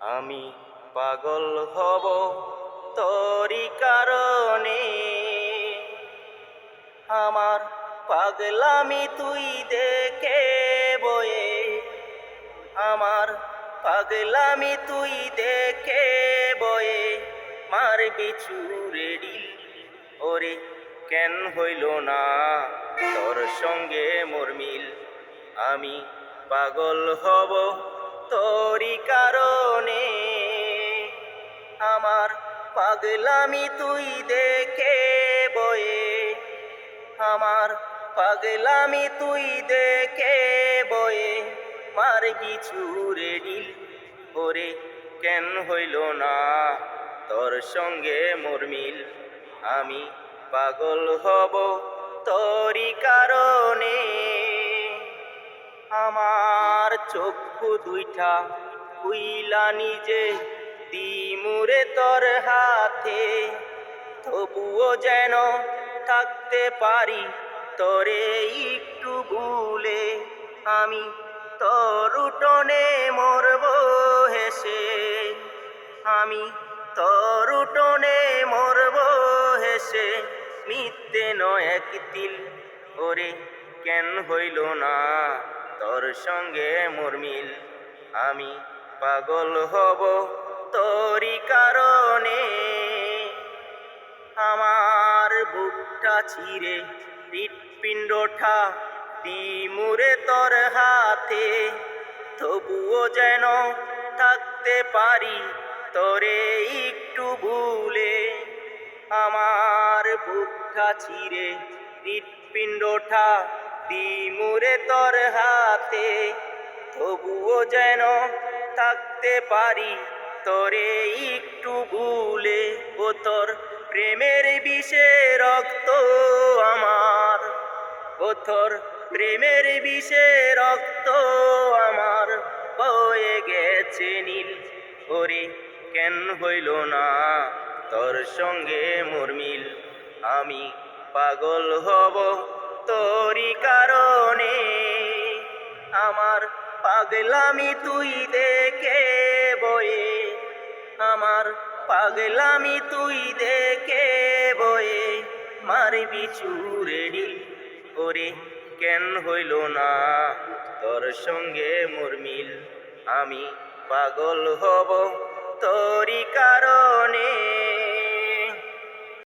আমি পাগল হব তোরি কারণে। আমার পাগলামি তুই দেখে বয়ে। আমার পাগলামি তুই দেখে বয়ে। মার বিছু রেডি। ওরে কেন হইল না তোর সঙ্গে মোর মিল? আমি পাগল হব তোরি কারণে আমার পাগলামি তুই দেখে বয়ে। আমার পাগলামি তুই দেখে বয়ে। মার কিছু রেডি ওরে কেন হইল না? তোর সঙ্গে মোর মিল। আমি পাগল হব তোরি কারণে। আমার চক্ষু দুইটা কুইলা নিজে, দিমুরে তোর হাতে। তবুও যেন থাকতে পারি তরে একটু ভুলে। আমি তোর উঠোনে মরব হেসে। আমি তোর উঠোনে মরব হেসে। মিথ্যে নয় এক তিল ওরে কেন হইল না? তোর সঙ্গে মোর মিল। আমি পাগল হব তোরি কারণে। আমার বুকটা চিরে হৃৎপিণ্ডটা দিমুরে তোর হাতে। তবুও যেন থাকতে পারি তোরে একটু ভুলে। আমার বুকটা চিরে হৃৎপিণ্ডটা দিমুরে তোর হাতে, তবুও যেন থাকতে পারি তোরে একটু ভুলে ও তোর প্রেমের বিষে রক্ত আমার, ও তোর প্রেমের বিষে রক্ত আমার, বয়ে গেছে নীল ওরে কেন হইল না তোর সঙ্গে মোর মিল, আমি পাগল হব তোরি কারণে আমার পাগলামি তুই দেখে বয়ে আমার পাগলামি তুই দেখে বয়ে মারবি চুরেডি ওরে কেন হইল না? তোর সঙ্গে মোর মিল। আমি পাগল হব তোরি কারণে।